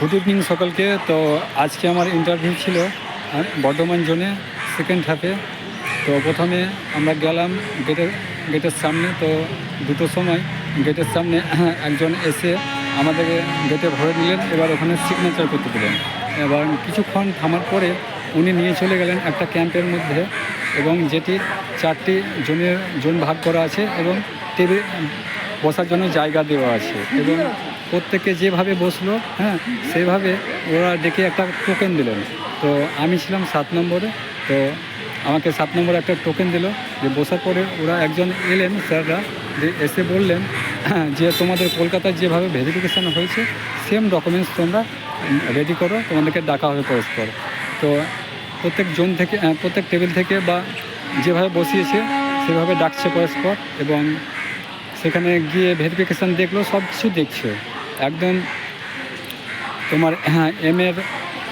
Good evening সকলকে। তো আজকে আমার ইন্টারভিউ ছিল বর্ধমান জোনে সেকেন্ড হাফে তো প্রথমে আমরা গেলাম গেটের গেটের সামনে। তো দুটোর সময় গেটের সামনে একজন এসে আমাদেরকে গেটে ভরে নিলেন। এবার ওখানে সিগনেচার করতে দিলেন। এবার কিছুক্ষণ থামার পরে উনি নিয়ে চলে গেলেন একটা ক্যাম্পের মধ্যে এবং যেটি চারটি জনের জোন ভাগ করা আছে এবং টেবিল বসার জন্য জায়গা দেওয়া আছে। এবং প্রত্যেকে যেভাবে বসল হ্যাঁ সেভাবে ওরা ডেকে একটা টোকেন দিলেন তো আমি ছিলাম সাত নম্বরে তো আমাকে সাত নম্বরে একটা টোকেন দিল যে বসার পরে ওরা একজন এলেন স্যাররা যে এসে বললেন হ্যাঁ, যে তোমাদের কলকাতায় যেভাবে ভেরিফিকেশান হয়েছে সেম ডকুমেন্টস তোমরা রেডি করো তোমাদেরকে ডাকা হবে পরস্পর। তো প্রত্যেক জোন থেকে প্রত্যেক টেবিল থেকে বা যেভাবে বসিয়েছে সেভাবে ডাকছে পরস্পর এবং সেখানে গিয়ে ভেরিফিকেশান দেখল সব কিছু দেখছে। একদম তোমার হ্যাঁ এম এর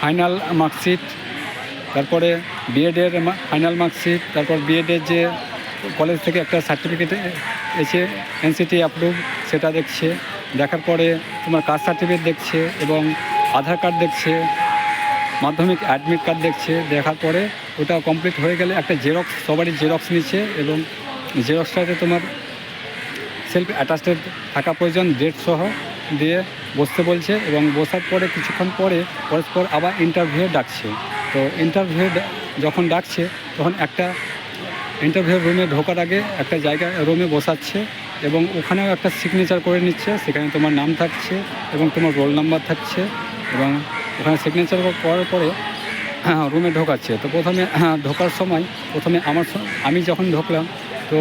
ফাইনাল মার্কশিট তারপরে বিএডের ফাইনাল মার্কশিট তারপর বিএডের যে কলেজ থেকে একটা সার্টিফিকেট এসে এনসিটি অ্যাপ্রুভ সেটা দেখছে, দেখার পরে তোমার কাস্ট সার্টিফিকেট দেখছে এবং আধার কার্ড দেখছে, মাধ্যমিক অ্যাডমিট কার্ড দেখছে, দেখার পরে ওটা কমপ্লিট হয়ে গেলে একটা জেরক্স সবারই জেরক্স নিচ্ছে এবং জেরক্সটাতে তোমার সেলফ অ্যাটাস্টেড থাকা প্রয়োজন ডেট সহ দিয়ে বসতে বলছে এবং বসার পরে কিছুক্ষণ পরে পরস্পর আবার ইন্টারভিউ ডাকছে। তো ইন্টারভিউ যখন ডাকছে তখন একটা ইন্টারভিউ রুমে ঢোকার আগে একটা জায়গা রুমে বসাচ্ছে এবং ওখানেও একটা সিগনেচার করে নিচ্ছে। সেখানে তোমার নাম থাকছে এবং তোমার রোল নাম্বার থাকছে এবং ওখানে সিগনেচার করার পরে হ্যাঁ, রুমে ঢোকাচ্ছে। তো প্রথমে হ্যাঁ, ঢোকার সময় প্রথমে আমার আমি যখন ঢুকলাম তো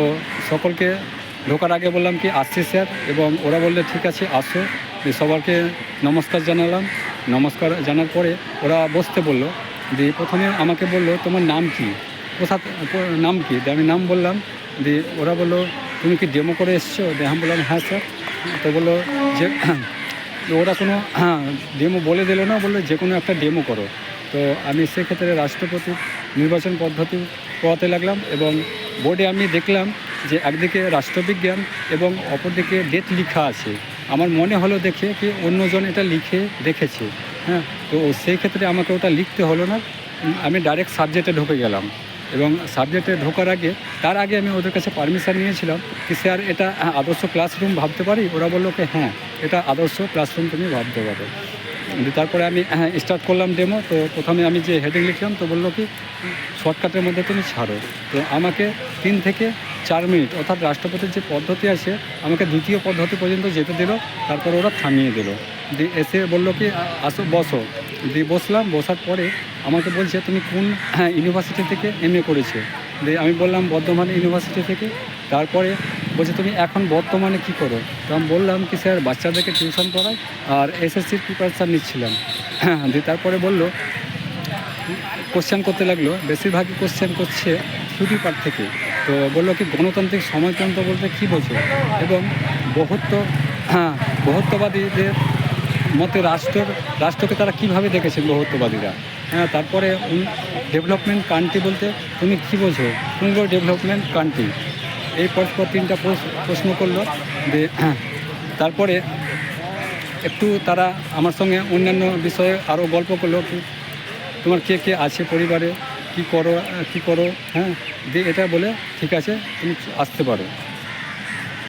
সকলকে ঢোকার আগে বললাম কি, আসছি স্যার, এবং ওরা বললে, ঠিক আছে, আসো। সবাইকে নমস্কার জানালাম। নমস্কার জানার পরে ওরা বসতে বলল, দিয়ে প্রথমে আমাকে বলল, তোমার নাম কি? কোথা নাম কি? আমি নাম বললাম, দিয়ে ওরা বলল, তুমি কি ডেমো করে এসছো? দিয়ে বললাম হ্যাঁ স্যার। তো বলল যে, ওরা কোনো, ডেমো বলে দিল না, বলল, যে কোনো একটা ডেমো করো। তো আমি সেক্ষেত্রে রাষ্ট্রপতি, নির্বাচন পদ্ধতি পড়াতে লাগলাম, এবং বোর্ডে আমি দেখলাম যে একদিকে রাষ্ট্রবিজ্ঞান এবং অপরদিকে ডেট লেখা আছে। আমার মনে হলো দেখে কি অন্যজন এটা লিখে রেখেছে। হ্যাঁ তো সেই ক্ষেত্রে আমাকে ওটা লিখতে হলো না। আমি ডাইরেক্ট সাবজেক্টে ঢুকে গেলাম। এবং সাবজেক্টে ঢোকার আগে তার আগে আমি ওদের কাছে পারমিশন নিয়েছিলাম কি স্যার এটা আহ, আদর্শ ক্লাসরুম ভাবতে পারি? ওরা বলল কি হ্যাঁ এটা আদর্শ ক্লাসরুম তুমি ভাবতে পারো। তারপরে আমি হ্যাঁ স্টার্ট করলাম ডেমো তো প্রথমে আমি যে হেডিং লিখলাম তো বলল কি শর্টকাটের মধ্যে তুমি ছাড়ো। তো আমাকে তিন থেকে চার মিনিট অর্থাৎ রাষ্ট্রপতির যে পদ্ধতি আছে আমাকে দ্বিতীয় পদ্ধতি পর্যন্ত যেতে দিল তারপর ওরা থামিয়ে দিল। দিয়ে এসে বলল কি আসো বসো। দিয়ে বসলাম বসার পরে আমাকে বলছে তুমি কোন হ্যাঁ, ইউনিভার্সিটি থেকে এম এ করেছে? দিয়ে আমি বললাম বর্ধমান ইউনিভার্সিটি থেকে। তারপরে বলছে তুমি এখন বর্তমানে কি করো? তো আমি বললাম কি স্যার বাচ্চাদেরকে টিউশন পড়াই আর এসএসসির প্রিপারেশান নিচ্ছিলাম। দিয়ে তারপরে বলল কোশ্চেন করতে লাগল। বেশিরভাগই কোশ্চেন করছে থিওরি পার্ট থেকে। তো বলল কি গণতান্ত্রিক সমাজতন্ত্র বলতে কী বোঝো? এবং বহুত্ব হ্যাঁ বহুত্ববাদীদের মতে রাষ্ট্রের রাষ্ট্রকে তারা কীভাবে দেখেছেন বহুত্ববাদীরা? হ্যাঁ তারপরে ডেভেলপমেন্ট কান্ট্রি বলতে তুমি কী বোঝো? বলো ডেভেলপমেন্ট কান্ট্রি এই পরস্পর তিনটা প্রশ- প্রশ্ন করল যে হ্যাঁ, তারপরে একটু তারা আমার সঙ্গে অন্যান্য বিষয়ে আরও গল্প করল তোমার কে কে আছে পরিবারে? কি করো কি করো হ্যাঁ দিয়ে এটা বলে ঠিক আছে তুমি আসতে পারো।